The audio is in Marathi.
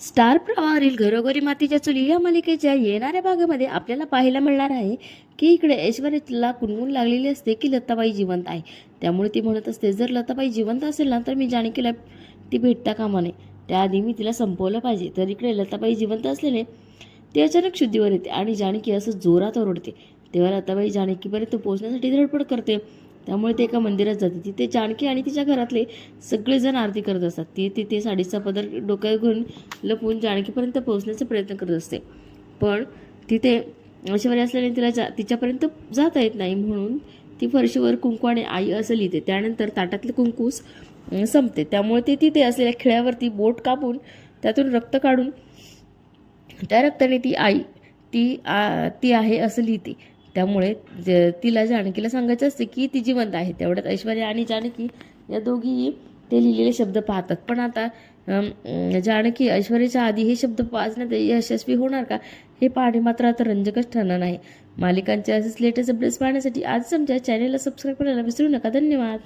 स्टार प्रवाहावरील घरोघरी मातीच्या चुली या मालिकेच्या येणाऱ्या भागामध्ये आपल्याला पाहायला मिळणार आहे की इकडे ऐश्वर्याला कुणकुण लागलेली असते की लताबाई जिवंत आहे. त्यामुळे ती म्हणत असते जर लताबाई जिवंत असेल ना तर मी जाणकीला ती भेटता कामा नये त्याआधी मी तिला संपवलं पाहिजे. तर इकडे लताबाई जिवंत असल्याने ती अचानक शुद्धीवर येते आणि जानकी असं जोरात ओरडते. तेव्हा लताबाई जानकीपर्यंत पोहोचण्यासाठी धडपड करते. त्यामुळे ते एका मंदिरात जाते. तिथे जानकी आणि तिच्या घरातले सगळेजण आरती करत असतात. ती तिथे साडीचा पदर डोक्यात घेऊन लपून जानकीपर्यंत पोहोचण्याचा प्रयत्न करत असते. पण तिथे ऐश्वर्या असल्याने तिला जा तिच्यापर्यंत जाता येत नाही म्हणून ती फरशीवर कुंकू आणि आई असं लिहिते. त्यानंतर ताटातले कुंकूस संपते. त्यामुळे ते तिथे असलेल्या खिळ्यावरती बोट कापून त्यातून रक्त काढून त्या रक्ताने ती आई ती आ, ती आहे असं लिहिते. त्यामुळे ज- तिला जानकीला सांगायचं असते की ती जिवंत आहे. तेवढ्यात ऐश्वर्या आणि जानकी या दोघीही ते लिहिलेले शब्द पाहतात. पण आता जानकी ऐश्वर्याच्या आधी हे शब्द वाचण्यात यशस्वी होणार का? हे पाहणे मात्र आता रंजकच ठरणार नाही. मालिकांचे असेच लेटेस्ट अपडेट्स पाहण्यासाठी आज आमच्या चॅनेलला सबस्क्राईब करायला विसरू नका. धन्यवाद.